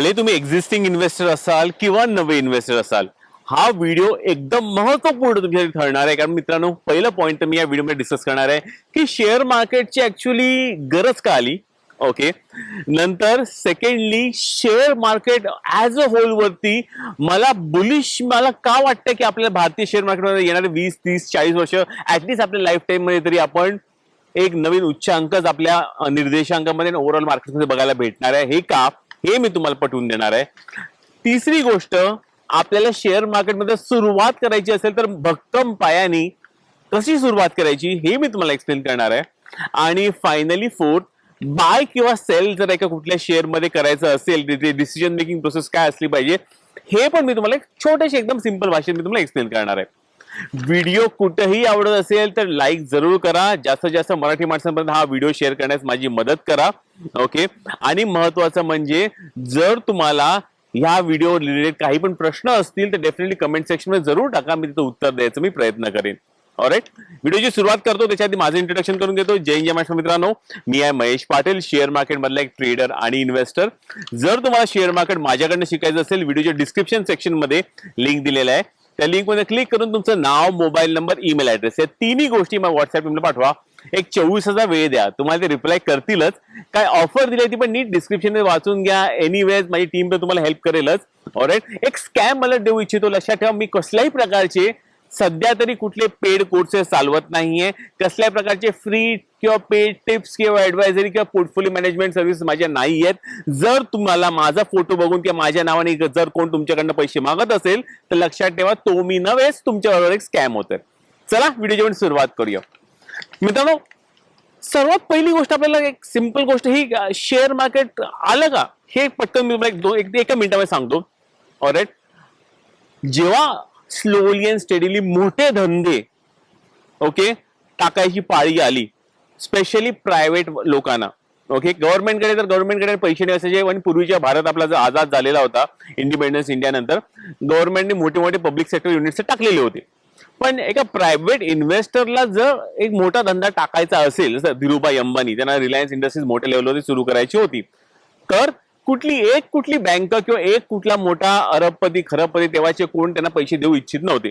भले तुम्ही existing investor असाल किंवा नवे इन्व्हेस्टर असाल हा व्हिडिओ एकदम महत्त्वपूर्ण तुमच्यासाठी ठरणार आहे. कारण मित्रांनो पहिलं पॉईंट तर मी या व्हिडिओमध्ये डिस्कस करणार आहे की शेअर मार्केटची ऍक्च्युली गरज का आली? ओके नंतर secondly share market as a whole वरती मला बुलिश मला का वाटतं की आपल्याला भारतीय शेअर मार्केटमध्ये येणारे वीस तीस चाळीस वर्ष ऍटलीस्ट आपल्या लाईफ टाईममध्ये तरी आपण एक नवीन उच्चांकच आपल्या निर्देशांकामध्ये ओव्हरऑल मार्केटमध्ये बघायला भेटणार आहे. हे का? हे मी तुम्हाला पटवून देणार आहे. तिसरी गोष्ट आपल्याला शेअर मार्केटमध्ये सुरुवात करायची असेल तर भक्कम पायानी कशी सुरुवात करायची हे मी तुम्हाला एक्सप्लेन करणार आहे. आणि फायनली फोर्थ बाय किंवा सेल जर एका कुठल्या शेअरमध्ये करायचं असेल तिथे डिसिजन मेकिंग प्रोसेस काय असली पाहिजे हे पण मी तुम्हाला एक छोटेसे एकदम सिंपल भाषेत मी तुम्हाला एक्सप्लेन करणार आहे. व्हिडिओ कुठेही आवडत असेल तर लाईक जरूर करा. जास्तीत जास्त मराठी माणसांपर्यंत हा व्हिडिओ शेअर करण्यास माझी मदत करा. ओके? आणि महत्वाचं म्हणजे जर तुम्हाला ह्या व्हिडिओ रिलेटेड काही पण प्रश्न असतील तर डेफिनेटली कमेंट सेक्शनमध्ये जरूर टाका. मी तिथं उत्तर द्यायचं मी प्रयत्न करेन. ऑरेट व्हिडिओची सुरुवात करतो. त्याच्या आधी माझं इंट्रोडक्शन करून घेतो जय जय महाराष्ट्र मित्रांनो. मी आहे महेश पाटील शेअर मार्केटमधला एक ट्रेडर आणि इन्व्हेस्टर जर तुम्हाला शेअर मार्केट माझ्याकडनं शिकायचं असेल व्हिडिओच्या डिस्क्रिप्शन सेक्शनमध्ये लिंक दिलेला आहे. त्या लिंकमध्ये क्लिक करून तुमचं नाव मोबाईल नंबर ईमेल ऍड्रेस या तिन्ही गोष्टी मला व्हॉट्सअप तुम्हाला पाठवा. एक चोवीस हजार वेळ द्या. तुम्हाला ते रिप्लाय करतीलच. काय ऑफर दिली ती पण नीट डिस्क्रिप्शन वाचून घ्या. एनिवेज माझी टीम तर तुम्हाला हेल्प करेलच. ऑरेट एक स्कॅम मला देऊ इच्छितो. लक्षात ठेवा मी कसल्याही प्रकारचे सध्या तरी कुठले पेड कोर्सेस चालवत नाहीये. कसल्या प्रकारचे फ्री किंवा पेड टिप्स किंवा ऍडवायझरी किंवा पोर्टफोलिओ मॅनेजमेंट सर्व्हिस माझ्या नाही आहेत जर तुम्हाला माझा फोटो बघून किंवा माझ्या नावाने जर कोण तुमच्याकडनं पैसे मागत असेल तर लक्षात ठेवा तो मी नव्हेच तुमच्याबरोबर एक स्कॅम होतोय. चला व्हिडिओ जेवण सुरुवात करूया. मित्रांनो सर्वात पहिली गोष्ट आपल्याला एक सिंपल गोष्ट ही शेअर मार्केट आलं का? हे पटकन मी तुम्हाला एक दोन एक एका मिनिटामध्ये सांगतो. ऑरेट जेव्हा स्लोली अँड स्टेडीली मोठे धंदे ओके टाकायची पाळी आली. स्पेशली प्रायव्हेट लोकांना ओके गव्हर्नमेंटकडे तर गव्हर्नमेंटकडे पैसे नाही असायचे आणि पूर्वीच्या भारत आपला जो आझाद झालेला होता इंडिपेंडन्स इंडिया नंतर गव्हर्नमेंटने मोठे मोठे पब्लिक सेक्टर युनिट्स टाकलेले होते. पण एका प्रायव्हेट इन्व्हेस्टरला जर एक मोठा धंदा टाकायचा असेल जसं धीरूभाई अंबानी त्यांना रिलायन्स इंडस्ट्रीज मोठ्या लेवलवरती सुरू करायची होती तर कुठली एक कुठली बँक किंवा एक कुठला मोठा अरबपती खरबपती तेव्हाचे कोण त्यांना पैसे देऊ इच्छित नव्हते.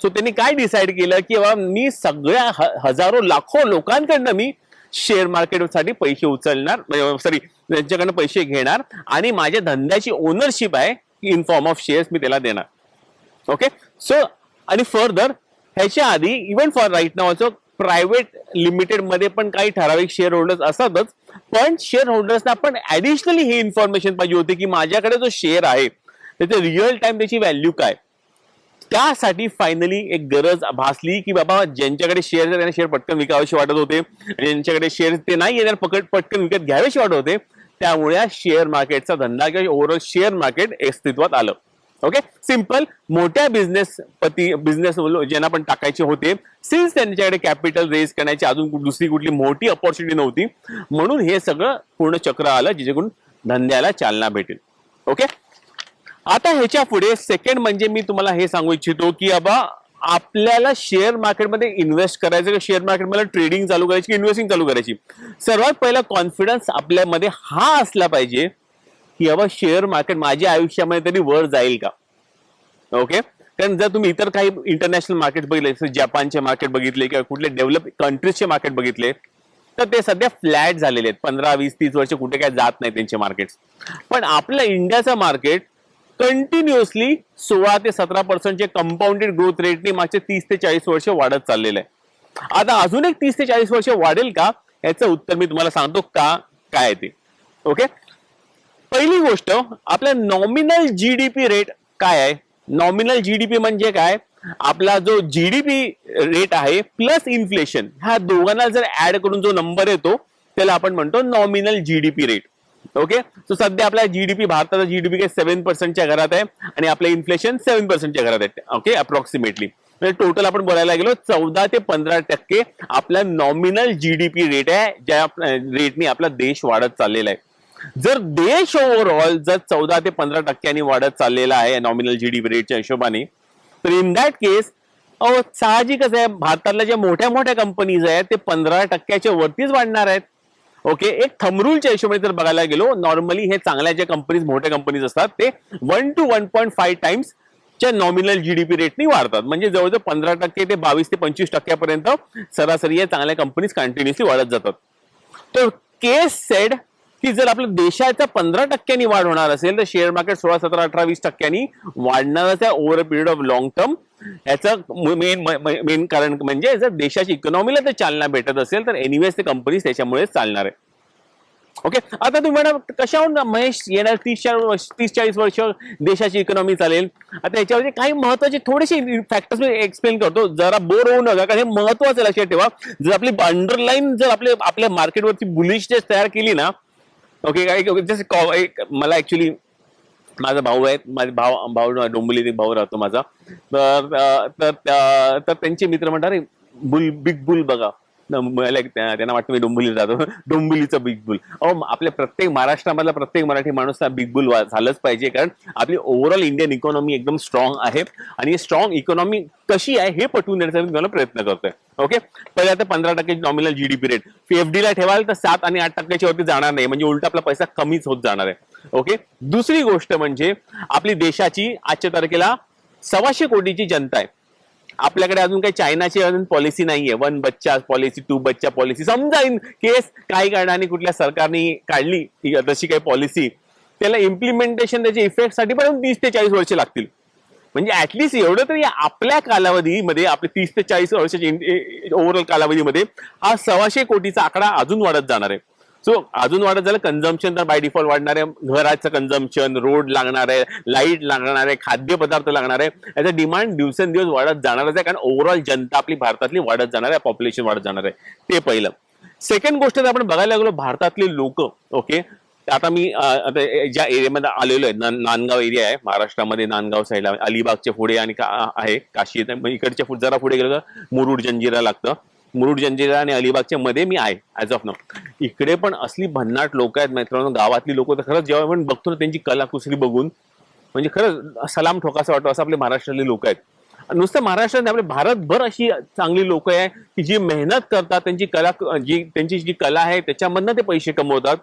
सो त्यांनी काय डिसाईड केलं की बाबा मी सगळ्या हजारो लाखो लोकांकडनं मी शेअर मार्केटसाठी पैसे उचलणार सॉरी त्यांच्याकडनं पैसे घेणार आणि माझ्या धंद्याची ओनरशिप आहे इन फॉर्म ऑफ शेअर्स मी त्याला देणार. ओके सो आणि फर्दर ह्याच्या आधी इव्हन फॉर राईट नाव ऑल्सो प्रायव्हेट लिमिटेडमध्ये पण काही ठराविक शेअर होल्डर्स असतातच. पण शेअर होल्डर्सना पण ऍडिशनली ही इन्फॉर्मेशन पाहिजे होती की माझ्याकडे जो शेअर आहे त्याचे रिअल टाइम त्याची व्हॅल्यू काय? त्यासाठी फायनली एक गरज भासली की बाबा ज्यांच्याकडे शेअर त्यांना शेअर पटकन विकावेसे वाटत होते. आणि ज्यांच्याकडे शेअर ते नाही त्यांना पकड पटकन विकत घ्यावेसे वाटत होते. त्यामुळे शेअर मार्केटचा धंदा किंवा ओव्हरऑल शेअर मार्केट अस्तित्वात आलं. ओके सिंपल मोठ्या बिझनेस पती बिझनेस ज्यांना पण टाकायचे होते सिन्स त्यांच्याकडे कॅपिटल रेज करण्याची अजून दुसरी कुठली मोठी ऑपॉर्च्युनिटी नव्हती म्हणून हे सगळं पूर्ण चक्र आलं जिच्याकडून धंद्याला चालना भेटेल. ओके आता ह्याच्या पुढे सेकंड म्हणजे मी तुम्हाला हे सांगू इच्छितो की बाबा आपल्याला शेअर मार्केटमध्ये इन्व्हेस्ट करायचं किंवा शेअर मार्केटमध्ये ट्रेडिंग चालू करायची की इन्व्हेस्टिंग चालू करायची? सर्वात पहिला कॉन्फिडन्स आपल्यामध्ये हा असला पाहिजे की बाबा शेअर मार्केट माझ्या आयुष्यामध्ये तरी वर जाईल का? ओके कारण जर तुम्ही इतर काही इंटरनॅशनल मार्केट बघितले जसं जपानचे मार्केट बघितले किंवा कुठले डेव्हलप कंट्रीजचे मार्केट बघितले तर ते सध्या फ्लॅट झालेले आहेत. पंधरा वीस तीस वर्ष कुठे काय जात नाही त्यांचे मार्केट पण आपलं इंडियाचं मार्केट कंटिन्युअसली सोळा ते सतरा पर्सेंटचे कंपाऊंडेड ग्रोथ रेटने मागचे तीस ते चाळीस वर्ष वाढत चाललेलं आहे. आता अजून एक तीस ते चाळीस वर्ष वाढेल का? याचं उत्तर मी तुम्हाला सांगतो का काय ते. ओके पहिली गोष्ट आपला नॉमिनल जीडीपी रेट काय आहे? नॉमिनल जीडीपी म्हणजे काय? आपला जो जीडीपी रेट आहे प्लस इन्फ्लेशन ह्या दोघांना जर ऍड करून जो नंबर येतो त्याला आपण म्हणतो nominal GDP rate okay so सध्या आपला जीडीपी भारताचा जीडीपी काही सेव्हन पर्सेंटच्या घरात आहे आणि आपलं इन्फ्लेशन सेव्हन पर्सेंटच्या घरात आहे. ओके अप्रॉक्सिमेटली म्हणजे टोटल आपण बोलायला गेलो चौदा ते पंधरा टक्के आपला नॉमिनल जीडीपी रेट आहे ज्या रेटने आपला देश वाढत चाललेला आहे. जर देश ओव्हरऑल जर चौदा ते पंधरा टक्क्यांनी वाढत चाललेला आहे नॉमिनल जीडीपी रेटच्या हिशोबाने तर इन दॅट केस अहो साहजिकच आहे. भारतातल्या ज्या मोठ्या मोठ्या कंपनीज आहेत ते पंधरा टक्क्याच्या वरतीच वाढणार आहेत. ओके एक थमरूलच्या हिशोबाने जर बघायला गेलो नॉर्मली हे चांगल्या ज्या कंपनीज मोठ्या कंपनीज असतात ते one two one point five times च्या नॉमिनल जीडीपी रेटनी वाढतात. म्हणजे जवळजवळ पंधरा टक्के ते बावीस ते पंचवीस टक्क्यापर्यंत सरासरी या चांगल्या कंपनीज कंटिन्युअसली वाढत जातात. तर केस सेड की जर आपल्या देशाच्या पंधरा टक्क्यांनी वाढ होणार असेल तर शेअर मार्केट सोळा सतरा अठरा वीस टक्क्यांनी वाढणारच आहे over a period of long term याचं मेन मेन कारण म्हणजे जर देशाची इकॉनॉमीला जर चालना भेटत असेल तर एनिवेज ते कंपनीज त्याच्यामुळे चालणार आहे. ओके आता तुम्ही म्हणा कशाहून महेश येणार तीस चार वर्ष तीस चाळीस वर्ष देशाची इकॉनॉमी चालेल? आता याच्यावरती काही महत्त्वाचे थोडेसे फॅक्टर्स मी एक्सप्लेन करतो. जरा बोर होऊ नका कारण हे महत्वाचं लक्षात ठेवा. जर आपली अंडरलाईन जर आपले आपल्या मार्केटवरती बुलिशनेस तयार केली ना ओके काय जस्ट एक मला ऍक्च्युली माझा भाऊ आहे माझे भाऊ भाऊ डोंबिवलीत एक भाऊ राहतो माझा. तर त्यांचे मित्र म्हणतात बुल बिग बुल बघा. त्यांना वाटतं मी डोंबिवली जातो डोंबिवलीचा बिग बुल अहो आपल्या प्रत्येक महाराष्ट्रामधला प्रत्येक मराठी माणूस हा बिग बुल झालंच पाहिजे. कारण आपली ओव्हरऑल इंडियन इकॉनॉमी एकदम स्ट्रॉंग आहे. आणि स्ट्रॉंग इकॉनॉमी कशी आहे हे पटवून देण्याचा मी तुम्हाला प्रयत्न करतोय. ओके पहिले आता पंधरा टक्के नॉमिनल जीडीपी रेट एफडी ला ठेवाल तर सात आणि आठ टक्क्याच्या वरती जाणार नाही. म्हणजे उलट आपला पैसा कमीच होत जाणार आहे. ओके दुसरी गोष्ट म्हणजे आपली देशाची आजच्या तारखेला सव्वाशे कोटीची जनता आहे. आपल्याकडे अजून काही चायनाची अजून पॉलिसी नाहीये. वन बच्चा पॉलिसी टू बच्चा पॉलिसी समजा इन केस काही कारणाने कुठल्या सरकारने काढली तशी काही पॉलिसी त्याला इम्प्लिमेंटेशन त्याच्या इफेक्टसाठी पण तीस ते चाळीस वर्ष लागतील. म्हणजे ऍटलिस्ट एवढं तरी आपल्या कालावधीमध्ये आपले तीस ते चाळीस वर्षाच्या ओव्हरऑल कालावधीमध्ये हा सव्वाशे कोटीचा आकडा अजून वाढत जाणार आहे. सो अजून वाढत झालं कन्झम्पशन तर बाय डिफॉल्ट वाढणार आहे. घराचं कन्झम्पशन रोड लागणार आहे लाइट लागणार आहे खाद्यपदार्थ लागणार आहे. याचा डिमांड दिवसेंदिवस वाढत जाणारच आहे कारण ओव्हरऑल जनता आपली भारतातली वाढत जाणार आहे पॉप्युलेशन वाढत जाणार आहे. ते पहिलं. सेकंड गोष्ट तर आपण बघायला लागलो भारतातले लोक ओके आता मी आता ज्या एरियामध्ये आलेलो आहे नांदगाव एरिया आहे महाराष्ट्रामध्ये नांदगाव साईडला अलिबागच्या पुढे आणि का- आहे काशी मग इकडच्या जरा पुढे गेलं तर मुरुड जंजिरा लागतं. मुरुड जंजिरा आणि अलिबागच्या मध्ये मी आहे ॲज ऑफ नाव इकडे पण असली भन्नाट लोक आहेत मित्रांनो गावातली लोक तर खरंच जेव्हा आपण बघतो ना त्यांची कलाकुसरी बघून म्हणजे खरंच सलाम ठोकासा वाटतो असं आपले महाराष्ट्रातले लोक आहेत. नुसतं महाराष्ट्रात नाही, आपले भारतभर अशी चांगली लोक आहे की जी मेहनत करतात त्यांची कला जी त्यांची जी कला आहे त्याच्यामधनं ते पैसे कमवतात.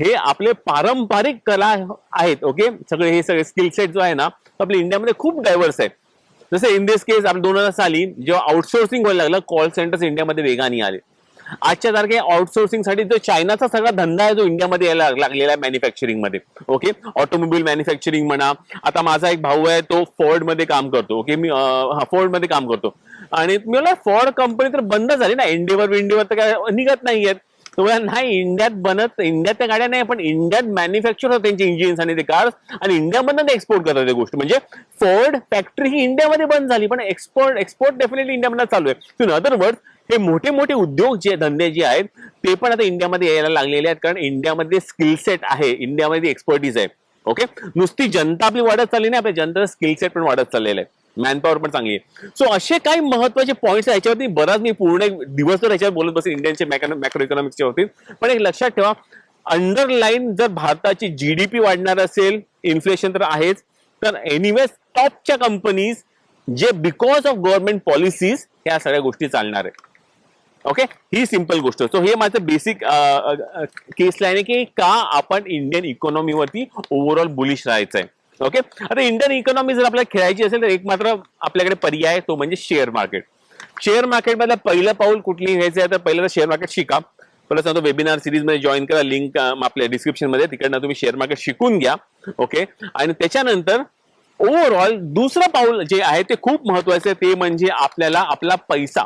हे आपले पारंपरिक कला आहेत ओके? सगळे हे सगळे स्किल सेट जो आहे ना तो आपल्या इंडियामध्ये खूप डायव्हर्स आहे जसं इन दिस केस आपण दोन हजार साली जेव्हा आउटसोर्सिंग व्हायला लागलं कॉल सेंटर्स इंडियामध्ये वेगाने आले. आजच्या तारखे आउटसोर्सिंगसाठी जो चायनाचा सगळा धंदा आहे जो इंडियामध्ये यायला लागलेला आहे मॅन्युफॅक्चरिंगमध्ये. ओके ऑटोमोबाईल मॅन्युफॅक्चरिंग म्हणा. आता माझा एक भाऊ आहे तो फोर्डमध्ये काम करतो. ओके मी फोर्डमध्ये काम करतो. आणि मी म्हणलं फोर्ड कंपनी तर बंद झाली ना. इंडियावर विंडीवर तर काय निघत नाहीयेत. आहेत म्हणला, नाही इंडियात बनत इंडियात त्या गाड्या नाही पण इंडियात मॅन्युफॅक्चर होतात त्यांचे इंजिन्स आणि ते कार्स आणि इंडियामधनं ते एक्सपोर्ट करतात गोष्ट. म्हणजे फोर्ड फॅक्टरी ही इंडियामध्ये बंद झाली पण एक्सपोर्ट एक्सपोर्ट डेफिनेटली इंडियामधनं चालू आहे. इन अदर वर्ड हे मोठे मोठे उद्योग जे धंदे जे आहेत ते पण आता इंडियामध्ये यायला लागलेले आहेत कारण इंडियामध्ये स्किल सेट आहे इंडियामध्ये एक्सपर्टीज आहे. ओके नुसती जनता आपली वाढत चालली नाही आपल्या जनता स्किल सेट पण वाढत चाललेलं आहे. मॅनपॉवर पण चांगली आहे. सो असे काही महत्त्वाचे पॉईंट्स याच्यावरती बराच मी पूर्ण एक दिवसभर याच्यावर बोलत बसेल इंडियनचे मॅक्रो इकॉनॉमिक्सच्या होतील पण एक लक्षात ठेवा अंडरलाईन जर भारताची जीडीपी वाढणार असेल इन्फ्लेशन तर आहेच तर एनिवेज टॉपच्या कंपनीज जे बिकॉज ऑफ गव्हर्नमेंट पॉलिसीज ह्या सगळ्या गोष्टी चालणार आहे ओके ही सिंपल गोष्ट. सो हे माझं बेसिक केस लाईन आहे की का आपण इंडियन इकॉनॉमीवरती ओव्हरऑल बुलिश राहायचं आहे ओके आता इंडियन इकॉनॉमी जर आपल्याला खेळायची असेल तर एक मात्र आपल्याकडे पर्याय तो म्हणजे शेअर मार्केट शेअर मार्केटमधलं पहिलं पाऊल कुठली घ्यायचं आहे तर पहिलं तर शेअर मार्केट शिका. परत सांगतो वेबिनार सिरीजमध्ये जॉईन करा लिंक आपल्या डिस्क्रिप्शनमध्ये. तिकडनं तुम्ही शेअर मार्केट शिकून घ्या. ओके आणि त्याच्यानंतर ओव्हरऑल दुसरं पाऊल जे आहे ते खूप महत्वाचं आहे ते म्हणजे आपल्याला आपला पैसा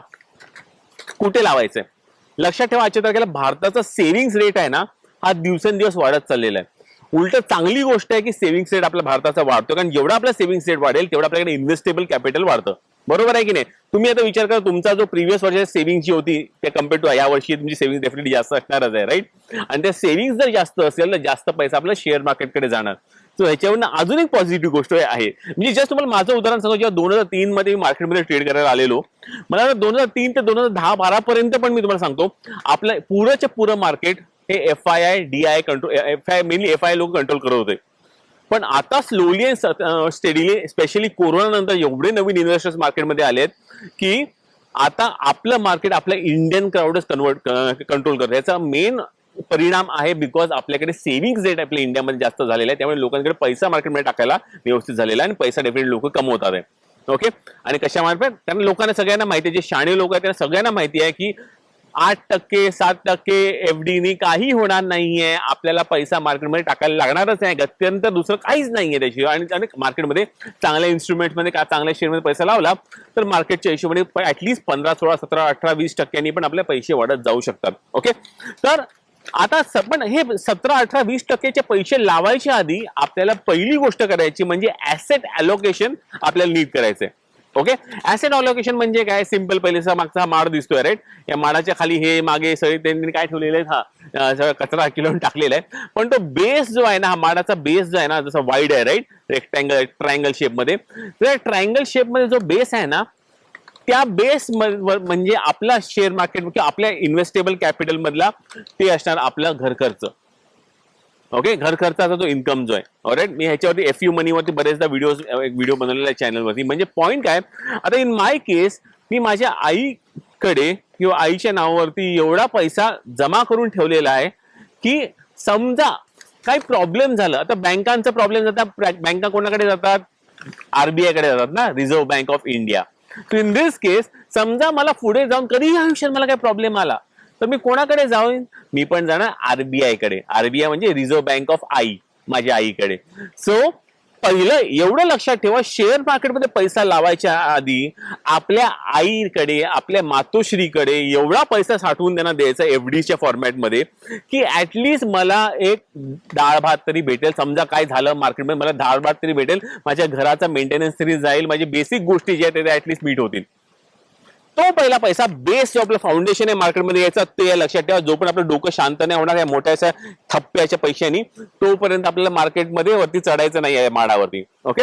कुठे लावायचा आहे लक्षात ठेवा आजच्या तारखेला भारताचा सेव्हिंग्स रेट आहे ना हा दिवसेंदिवस वाढत चाललेला आहे. उलट चांगली गोष्ट आहे की सेव्हिंग्स रेट आपल्या भारताचा वाढतो कारण जेवढा आपला सेव्हिंग्स रेट वाढेल तेवढा आपल्याकडे इन्व्हेस्टेबल कॅपिटल वाढतं. बरोबर आहे की नाही? तुम्ही आता विचार करा तुमचा जो प्रिव्हियस वर्षाची सेव्हिंग जी होती त्या कंपेअर टू या वर्षी तुमची सेव्हिंग डेफिनेटली जास्त असणारच आहे राईट आणि त्या सेव्हिंग जर जास्त असेल तर जास्त पैसा आपला शेअर मार्केटकडे जाणार. सो अजून एक पॉझिटिव्ह गोष्ट आहे. म्हणजे जस्ट तुम्हाला माझं उदाहरण सांगतो जेव्हा दोन हजार तीन मध्ये मी मार्केटमध्ये ट्रेड करायला आलेलो मला दोन हजार तीन ते दोन हजार दहा बारा पर्यंत पण मी तुम्हाला सांगतो आपलं पुरंच्या पुरं मार्केट हे F I I D I control F I mainly F I लोक कंट्रोल करत होते. पण आता slowly and steadily specially corona नंतर एवढे नवीन इन्व्हेस्टर्स मार्केटमध्ये आलेत की आता आपलं मार्केट आपल्या इंडियन क्राऊडच कन्वर्ट कंट्रोल करतं. याचा मेन परिणाम आहे बिकॉज आपल्याकडे सेव्हिंग रेट आपल्या इंडियामध्ये जास्त झालेला आहे त्यामुळे लोकांकडे पैसा मार्केटमध्ये टाकायला व्यवस्थित झालेला आहे आणि पैसा डेफिनेट लोक कमवतात आहे ओके आणि कशामार्फत? कारण लोकांना सगळ्यांना माहिती आहे. जे शाणे लोक आहेत त्यांना सगळ्यांना माहिती आहे की आठ टक्के सात टक्के एफ नी काही होणार नाहीये. आपल्याला पैसा मार्केटमध्ये टाकायला लागणारच आहे अत्यंत दुसरं काहीच नाहीये त्याशिवाय आणि आणि मार्केटमध्ये चांगल्या इन्स्ट्रुमेंटमध्ये का चांगल्या शेअरमध्ये पैसा लावला तर मार्केटच्या हिशोबाने ऍटलीस्ट पंधरा सोळा सतरा अठरा वीस टक्क्यांनी पण आपले पैसे वाढत जाऊ शकतात. ओके तर आता पण हे सतरा अठरा वीस टक्क्याचे पैसे लावायच्या आधी आपल्याला पहिली गोष्ट करायची म्हणजे ऍसेट अलोकेशन आपल्याला नीट करायचंय. ओके ऍसेट ऑलोकेशन म्हणजे काय? सिंपल पहिलेचा मागचा माड दिसतोय राईट या माडाच्या खाली हे मागे सगळे त्यांनी काय ठेवलेले आहेत? हा सगळा कचरा किलो टाकलेला आहे. पण तो बेस जो आहे ना हा माडाचा बेस जो आहे ना जसा वाईड आहे राईट रेक्टँगल ट्रायंगल शेपमध्ये तर ट्रायंगल शेपमध्ये जो बेस आहे ना त्या बेस म्हणजे आपला शेअर मार्केट किंवा आपल्या इन्व्हेस्टेबल कॅपिटल मधला ते असणार आपला घर खर्च ओके घर खर्चाचा जो इन्कम जो आहे. ऑलराईट मी ह्याच्यावरती एफ यू मनीवरती बरेचदा व्हिडिओ एक व्हिडिओ बनवलेला आहे चॅनलवरती म्हणजे पॉईंट काय? आता इन माय केस मी माझ्या आईकडे किंवा आईच्या नावावरती एवढा पैसा जमा करून ठेवलेला आहे की समजा काही प्रॉब्लेम झालं आता बँकांचा प्रॉब्लेम जातात बँका कोणाकडे जातात? आरबीआयकडे जातात ना Reserve Bank of India in this case समजा मला पुढे जाऊन कधीही आयुष्यात मला काही प्रॉब्लेम आला तर मी कोणाकडे जाऊन मी पण जाणार आरबीआयकडे. आरबीआय म्हणजे रिझर्व्ह बँक ऑफ आई माझ्या आईकडे. सो पहिलं एवढं लक्षात ठेवा शेअर मार्केटमध्ये पैसा लावायच्या आधी आपल्या आईकडे आपल्या मातोश्रीकडे एवढा पैसा साठवून त्यांना द्यायचा एफ डीच्या फॉर्मॅटमध्ये की ऍटलिस्ट मला एक डाळ भात तरी भेटेल. समजा काय झालं मार्केटमध्ये मला डाळ भात तरी भेटेल. माझ्या घराचा मेंटेनन्स तरी जाईल. माझी बेसिक गोष्टी ज्या आहेत त्या ॲटलिस्ट मीट होतील. तो पहिला पैसा बेस जो आपलं फाउंडेशन आहे मार्केटमध्ये यायचा ते लक्षात ठेवा. जो पण आपलं डोकं शांत नाही होणार या मोठ्याशा थप्प्याच्या पैशानी तोपर्यंत आपल्याला मार्केटमध्ये वरती चढायचं नाही आहे माडावरती. ओके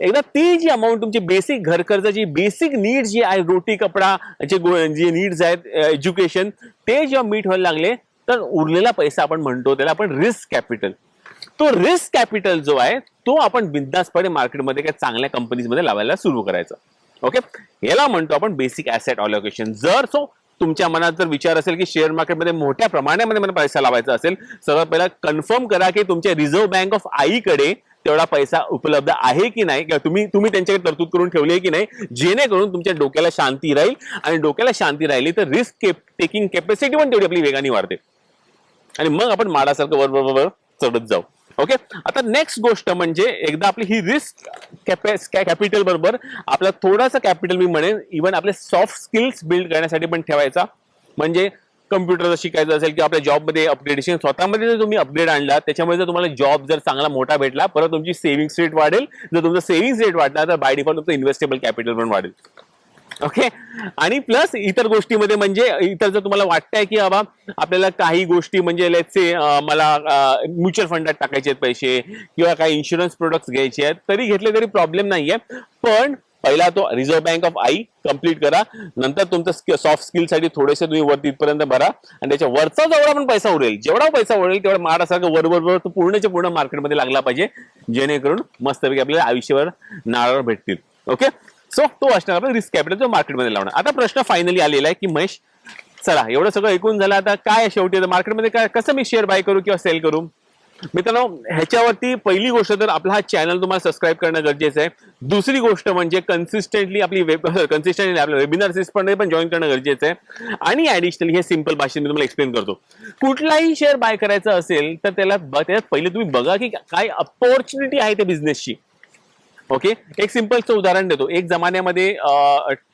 एकदा ती जी अमाऊंट तुमची बेसिक घर कर्जाची बेसिक नीड जी आहे रोटी कपडा जे जे नीड्स आहेत एज्युकेशन ते जेव्हा मीट व्हायला लागले तर उरलेला पैसा आपण म्हणतो त्याला आपण रिस्क कॅपिटल तो रिस्क कॅपिटल जो आहे तो आपण बिंदासपणे मार्केटमध्ये काही चांगल्या कंपनीजमध्ये लावायला सुरू करायचा. ओके याला म्हणतो आपण बेसिक ऍसेट ऑलोकेशन जर सो तुमच्या मनात जर विचार असेल की शेअर मार्केटमध्ये मोठ्या प्रमाणामध्ये मला पैसा लावायचा असेल सर्वात पहिला कन्फर्म करा की तुमच्या रिझर्व्ह बँक ऑफ आईकडे तेवढा पैसा उपलब्ध आहे की नाही? किंवा तुम्ही तुम्ही त्यांच्याकडे तरतूद करून ठेवली आहे की नाही? जेणेकरून तुमच्या डोक्याला शांती राहील आणि डोक्याला शांती राहिली तर रिस्क टेकिंग कॅपॅसिटी पण तेवढी आपली वेगाने वाढते. आणि मग आपण माडासारखं वर वर चढत जाऊ. ओके आता नेक्स्ट गोष्ट म्हणजे एकदा आपली ही रिस्क कॅपिटल बरोबर आपला थोडासा कॅपिटल मी म्हणेन इव्हन आपले सॉफ्ट स्किल्स बिल्ड करण्यासाठी पण ठेवायचा. म्हणजे कम्प्युटर शिकायचं असेल किंवा आपल्या जॉबमध्ये अपग्रेडेशन स्वतःमध्ये जर तुम्ही अपग्रेड आणला त्याच्यामुळे जर तुम्हाला जॉब जर चांगला मोठा भेटला परत तुमची सेव्हिंग्स रेट वाढेल. जर तुमचा सेव्हिंग्स रेट वाढला तर बाय डिफॉल्ट तुमचं इन्व्हेस्टेबल कॅपिटल पण वाढेल. ओके आणि प्लस इतर गोष्टीमध्ये म्हणजे इतर जर तुम्हाला वाटतंय की बाबा आपल्याला काही गोष्टी म्हणजे लेट से मला म्युच्युअल फंडात टाकायचे आहेत पैसे किंवा काही इन्शुरन्स प्रोडक्ट्स घ्यायचे आहेत तरी घेतले तरी प्रॉब्लेम नाहीये. पण पहिला तो रिझर्व्ह बँक ऑफ आई कंप्लीट करा. नंतर तुमचं सॉफ्ट स्किलसाठी थोडेसे तुम्ही वर तिथपर्यंत भरा. आणि त्याच्या वरचा जेवढा पण पैसा उरेल जेवढा पैसा उरेल तेवढा महाराष्ट्रासारखं वरवर वर तो पूर्णच्या पूर्ण मार्केटमध्ये लागला पाहिजे. जेणेकरून मस्तपैकी आपल्याला आयुष्यभर नारळ भेटतील. ओके सो तो असणार आपला रिस्क कॅपिटल जो मार्केटमध्ये लावणार. आता प्रश्न फायनली आलेला आहे की महेश चला एवढं सगळं ऐकून झालं आता काय शेवटी? मार्केटमध्ये काय कसं मी शेअर बाय करू किंवा सेल करू? मित्रांनो ह्याच्यावरती पहिली गोष्ट तर आपला हा चॅनल तुम्हाला सबस्क्राईब करणं गरजेचं आहे. दुसरी गोष्ट म्हणजे कन्सिस्टंटली आपली वेब कन्सिस्टंटली आपल्या वेबिनार पण पण जॉईन करणं गरजेचं आहे. आणि ऍडिशनली हे सिंपल भाषेत मी तुम्हाला एक्सप्लेन करतो. कुठलाही शेअर बाय करायचा असेल तर त्याला त्याच्यात पहिले तुम्ही बघा की काय अपॉर्च्युनिटी आहे त्या बिझनेसची ओके? एक सिम्पलचं उदाहरण देतो. एक जमान्यामध्ये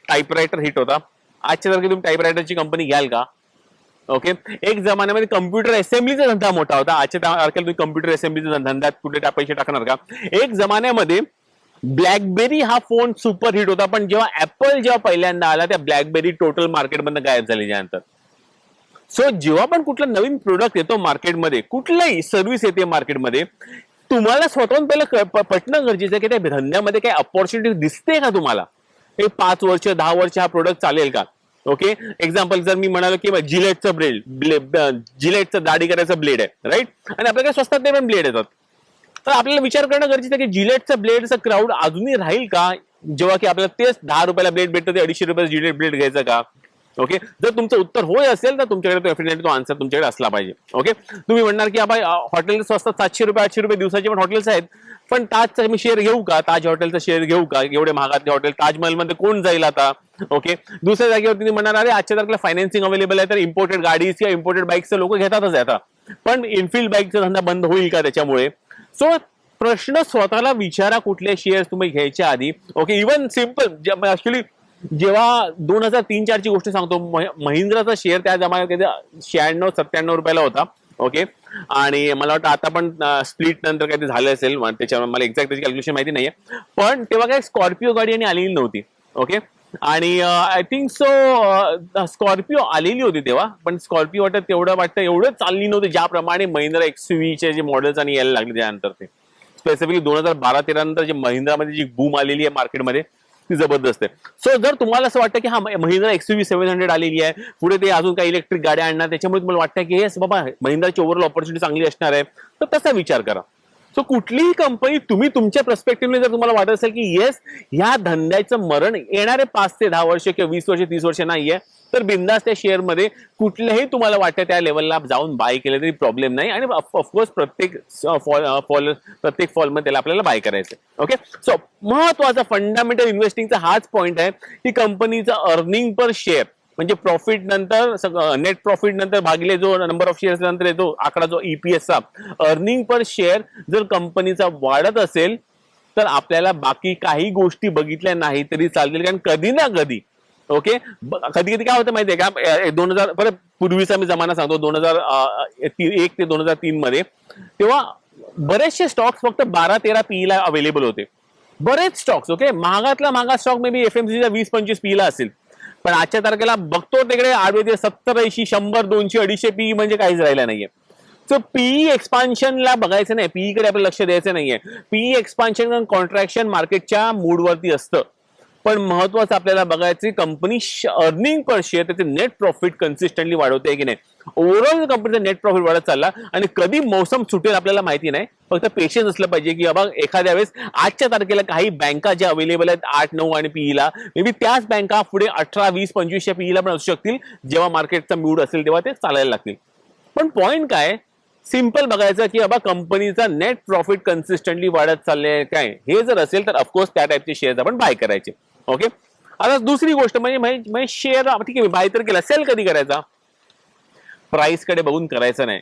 टाईपरायटर हिट होता. आजच्या सारखी तुम्ही टाईपरायटरची कंपनी घ्याल का? ओके? एक जमान्यामध्ये कम्प्युटर असेंब्लीचा धंदा मोठा होता. आजच्या तारखेला तुम्ही कम्प्युटर असेंब्लीचा धंद्यात कुठे पैसे टाकणार का? एक जमान्यामध्ये ब्लॅकबेरी हा फोन सुपर हिट होता. पण जेव्हा ऍपल जेव्हा पहिल्यांदा आला त्या ब्लॅकबेरी टोटल मार्केटमधनं गायब झाली त्यानंतर सो जेव्हा पण कुठला नवीन प्रोडक्ट येतो मार्केटमध्ये कुठलाही सर्व्हिस येते मार्केटमध्ये तुम्हाला स्वतःहून पहिलं पटणं गरजेचं की त्या धंद्यामध्ये काही अपॉर्च्युनिटी दिसते का तुम्हाला? हे पाच वर्ष दहा वर्ष हा प्रोडक्ट चालेल का? ओके एक्झाम्पल जर मी म्हणालो की जिलेटचं ब्लेड जिलेटचं दाढी करायचं ब्लेड आहे राईट आणि आपल्याकडे स्वस्तात ते पण ब्लेड येतात. तर आपल्याला विचार करणं गरजेचं की जिलेटचं ब्लेडचं क्राऊड अजूनही राहील का? जेव्हा की आपल्याला तेच दहा रुपयाला ब्लेड भेटतं ते अडीचशे रुपयाचं जिलेट ब्लेड घ्यायचं का? ओके जर तुमचं उत्तर होय असेल तर तुमच्याकडे तो डेफिनेटली तो आन्सर तुमच्याकडे असला पाहिजे. ओके तुम्ही म्हणणार की बाबा हॉटेल स्वस्तात सातशे रुपये आठशे रुपये दिवसाचे पण हॉटेल्स आहेत. पण ताजचा मी शेअर घेऊ का? ताज हॉटेलचा शेअर घेऊ का? एवढे महागातले हॉटेल ताजमहलमध्ये कोण जाईल आता? ओके दुसऱ्या जागेवर तुम्ही म्हणणार अरे आजच्या तारखेला फायनान्सिंग अवेलेबल आहे तर इम्पोर्टेड गाडीज किंवा इम्पोर्टेड बाईक्स लोक घेतातच आता. पण इनफिल्ड बाईकचा धंदा बंद होईल का त्याच्यामुळे? सो प्रश्न स्वतःला विचारा कुठले शेअर्स तुम्ही घ्यायच्या आधी. ओके इवन सिंपल ऍक्च्युली जेव्हा दोन हजार तीन चारची गोष्ट सांगतो महिंद्राचा शेअर त्या जमान्यात कधी शहाण्णव सत्त्याण्णव रुपयाला होता ओके आणि मला वाटतं आता पण स्प्लिट नंतर काहीतरी झालं असेल त्याच्यावर मला एक्झॅक्ट त्याची कॅल्क्युलेशन माहिती नाहीये. पण तेव्हा काय स्कॉर्पिओ गाडी आणि आलेली नव्हती ओके आणि आय थिंक सो स्कॉर्पिओ आलेली होती तेव्हा पण स्कॉर्पिओ वाटत तेवढं वाटतं एवढं चालली नव्हती ज्याप्रमाणे महिंद्रा एक्सयूव्हीचे जे मॉडेल्स आणि यायला लागले त्यानंतर ते. स्पेसिफिकली दोन हजार बारा तेरा नंतर जे महिंद्रामध्ये जी बूम आलेली आहे मार्केटमध्ये ती जबरदस्त आहे. सो जर तुम्हाला असं वाटतं की हा महिंद्रा एक्सयूव्ही सेव्हन हंड्रेड आलेली आहे पुढे ते अजून काही इलेक्ट्रिक गाड्या आणणार त्याच्यामुळे तुम्हाला वाटतं की हे बाबा महिंद्राची ओव्हरऑल ऑपॉर्च्युनिटी चांगली असणार आहे. तर तसा विचार करा. सो कुठलीही कंपनी तुम्ही तुमच्या प्रस्पेक्टिव्हने जर तुम्हाला वाटत असेल की येस ह्या धंद्याचं मरण येणारे पाच ते दहा वर्ष किंवा वीस वर्ष तीस वर्ष नाहीये तर बिंदास त्या शेअरमध्ये कुठल्याही तुम्हाला वाटतं त्या लेवलला जाऊन बाय केलं तरी प्रॉब्लेम नाही. आणि ऑफकोर्स प्रत्येक फॉल फॉल प्रत्येक फॉलमध्ये त्याला आपल्याला बाय करायचं ओके सो महत्त्वाचा फंडामेंटल इन्व्हेस्टिंगचा हाच पॉईंट आहे की कंपनीचा अर्निंग पर शेअर म्हणजे प्रॉफिट नंतर नेट प्रॉफिट नंतर भागिले जो नंबर ऑफ शेअर्स नंतर येतो आकडा जो ईपीएसचा अर्निंग पर शेअर जर कंपनीचा वाढत असेल तर आपल्याला बाकी काही गोष्टी बघितल्या नाही तरी चालतील. कारण कधी ना कधी ओके कधी कधी काय होतं माहितीये का? दोन हजार परत पूर्वीचा मी जमाना सांगतो दोन हजार एक ते दोन हजार तीन मध्ये तेव्हा बरेचसे स्टॉक्स फक्त बारा तेरा पी ला अवेलेबल होते. बरेच स्टॉक्स ओके महागातला महागा स्टॉक मे बी एफएमसीचा वीस पंचवीस पी ला असेल. पण आजच्या तारखेला बघतो तिकडे आडवे सत्तर ऐंशी शंभर दोनशे अडीचशे पी म्हणजे काहीच राहिलं नाहीये. सो पीई एक्सपान्शनला बघायचं नाही. पीई कडे आपलं लक्ष द्यायचं नाहीये. पीई एक्सपान्शन कॉन्ट्रॅक्शन मार्केटच्या मूडवरती असतं. पण महत्वाचं आपल्याला बघायचं कंपनी अर्निंग पर शेअर त्याचे नेट प्रॉफिट कन्सिस्टंटली वाढवते की नाही? ओव्हरऑल कंपनीचा नेट प्रॉफिट वाढत चालला आणि कधी मोसम सुटेल आपल्याला माहिती नाही. फक्त पेशन्स असलं पाहिजे की बाबा एखाद्या वेळेस आजच्या तारखेला काही बँका ज्या अवेलेबल आहेत आठ नऊ आणि पीईला मे बी त्याच बँका पुढे अठरा वीस पंचवीसच्या पीईला पण असू शकतील. जेव्हा मार्केटचा मूड असेल तेव्हा ते चालायला लागतील. पण पॉईंट काय? सिंपल बघायचं की बाबा कंपनीचा नेट प्रॉफिट कन्सिस्टंटली वाढत चालले काय? हे जर असेल तर ऑफकोर्स त्या टाईपचे शेअर्स आपण बाय करायचे. ओके आता दुसरी गोष्ट म्हणजे म्हणजे शेअर ठीक आहे बाय तर केला. सेल कधी करायचा? प्राइसकडे बघून करायचं नाही.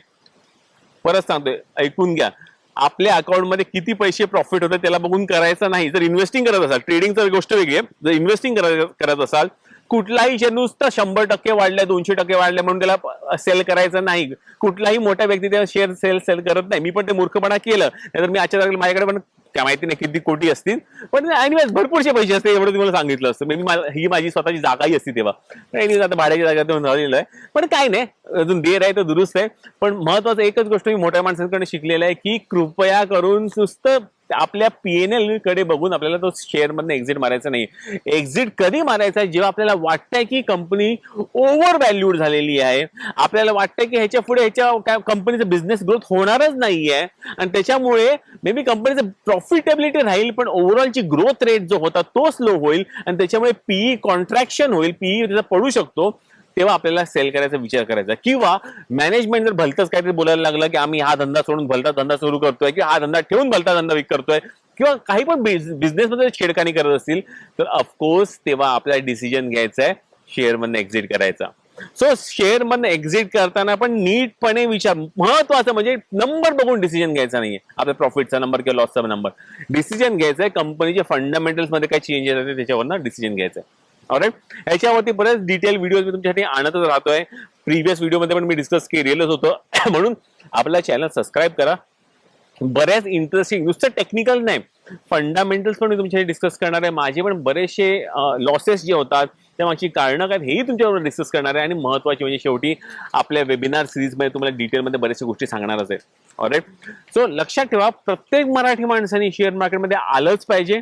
परत सांगतोय ऐकून घ्या. आपल्या अकाउंटमध्ये किती पैसे प्रॉफिट होते त्याला बघून करायचं नाही. जर इन्व्हेस्टिंग करत असाल ट्रेडिंगचं गोष्ट वेगळी आहे. जर इन्व्हेस्टिंग करत असाल कुठलाही शेअर नुसतं शंभर टक्के वाढले दोनशे टक्के वाढले म्हणून त्याला सेल करायचं नाही. कुठलाही मोठ्या व्यक्ती त्या शेअर सेल सेल करत नाही. मी पण ते मूर्खपणा केलं. नाहीतर मी आजच्या तारखेला माझ्याकडे पण त्या माहिती नाही किती कोटी असतील. पण एनिवेज भरपूरशे पैसे असते एवढं तुम्हाला सांगितलं असतं. मे ही माझी स्वतःची जागाही असती तेव्हा. एनिवेज आता भाड्याची जागा तेव्हा झालेलं आहे. पण काय नाही अजून देर आहे तर दुरुस्त आहे. पण महत्वाचं एकच गोष्ट मी मोठ्या माणसांकडे शिकलेलं आहे की कृपया करून सुस्त आपल्या पीएनएलकडे बघून आपल्याला तो शेअर मधनं एक्झिट मारायचा नाही. एक्झिट कधी मारायचा आहे? जेव्हा आपल्याला वाटतंय की कंपनी ओव्हर व्हॅल्यूड झालेली आहे आपल्याला वाटतंय की ह्याच्या पुढे ह्याच्या कंपनीचा बिझनेस ग्रोथ होणारच नाहीये आणि त्याच्यामुळे मे बी कंपनीचं प्रॉफिटेबिलिटी राहील पण ओव्हरऑलची ग्रोथ रेट जो होता तो स्लो होईल आणि त्याच्यामुळे पीई कॉन्ट्रॅक्शन होईल. पीई त्याचा पडू शकतो. तेव्हा आपल्याला सेल करायचा विचार करायचा. किंवा मॅनेजमेंट जर भलतच काहीतरी बोलायला लागलं की आम्ही हा धंदा सोडून भलता धंदा सुरू करतोय किंवा हा धंदा ठेवून भलता धंदा विक करतोय किंवा काही पण बिझनेस मध्ये छेडखानी करत असतील तर ऑफकोर्स तेव्हा आपल्याला डिसिजन घ्यायचा आहे शेअर एक्झिट करायचा. सो शेअर मधनं एक्झिट करताना पण नीटपणे विचार महत्वाचं म्हणजे नंबर बघून डिसिजन घ्यायचा नाहीये. आपल्या प्रॉफिटचा नंबर किंवा लॉसचा नंबर डिसिजन घ्यायचा आहे कंपनीच्या फंडामेंटल्समध्ये काय चेंजेस आहे त्याच्यावरनं डिसिजन घ्यायचं आहे ऑलराईट याच्यावरती बरेच डिटेल व्हिडिओ मी तुमच्यासाठी आणतच राहतोय. प्रिव्हियस व्हिडिओमध्ये पण मी डिस्कस केलेलंच होतं. म्हणून आपला चॅनल सबस्क्राईब करा. बऱ्याच इंटरेस्टिंग नुसतं टेक्निकल नाही. फंडामेंटल्स पण मी तुमच्याशी डिस्कस करणार आहे. माझे पण बरेचसे लॉसेस जे होतात त्या मागची कारणं काय हेही तुमच्याबरोबर डिस्कस करणार आहे. आणि महत्त्वाची म्हणजे शेवटी आपल्या वेबिनार सिरीजमध्ये तुम्हाला डिटेलमध्ये बऱ्याचशा गोष्टी सांगणारच आहेत. ऑलराईट सो लक्षात ठेवा प्रत्येक मराठी माणसाने शेअर मार्केटमध्ये आलंच पाहिजे.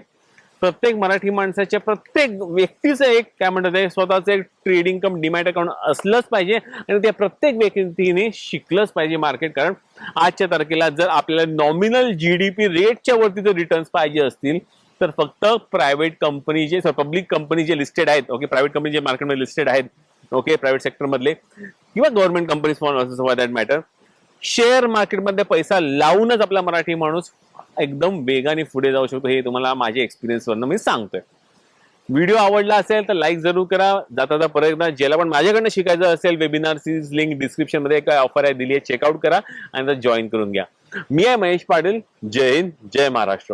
प्रत्येक मराठी माणसाच्या प्रत्येक व्यक्तीचं एक काय म्हणतात ते स्वतःचं एक ट्रेडिंग कम डिमॅट अकाउंट असलंच पाहिजे आणि त्या प्रत्येक व्यक्तीने शिकलंच पाहिजे मार्केट कारण आजच्या तारखेला जर आपल्याला नॉमिनल जी डी पी रेटच्या वरती जर रिटर्न्स पाहिजे असतील तर फक्त प्रायव्हेट कंपनी जे पब्लिक कंपनी जे लिस्टेड आहेत ओके प्रायव्हेट कंपनी जे मार्केटमध्ये लिस्टेड आहेत ओके प्रायव्हेट सेक्टरमधले किंवा government companies for that matter share मार्केटमध्ये पैसा लावूनच आपला मराठी माणूस एकदम वेगाने पुढे जाऊ शकतो हे तुम्हाला माझ्या एक्सपिरियन्सवरनं मी सांगतोय. व्हिडिओ आवडला असेल तर लाईक जरूर करा. जाता जाता परत एकदा ज्याला पण माझ्याकडनं शिकायचं असेल वेबिनार सीरीज लिंक डिस्क्रिप्शनमध्ये काय ऑफर आहे दिली आहे चेकआउट करा आणि जॉईन करून घ्या. मी आहे महेश पाटील. जय हिंद जय महाराष्ट्र.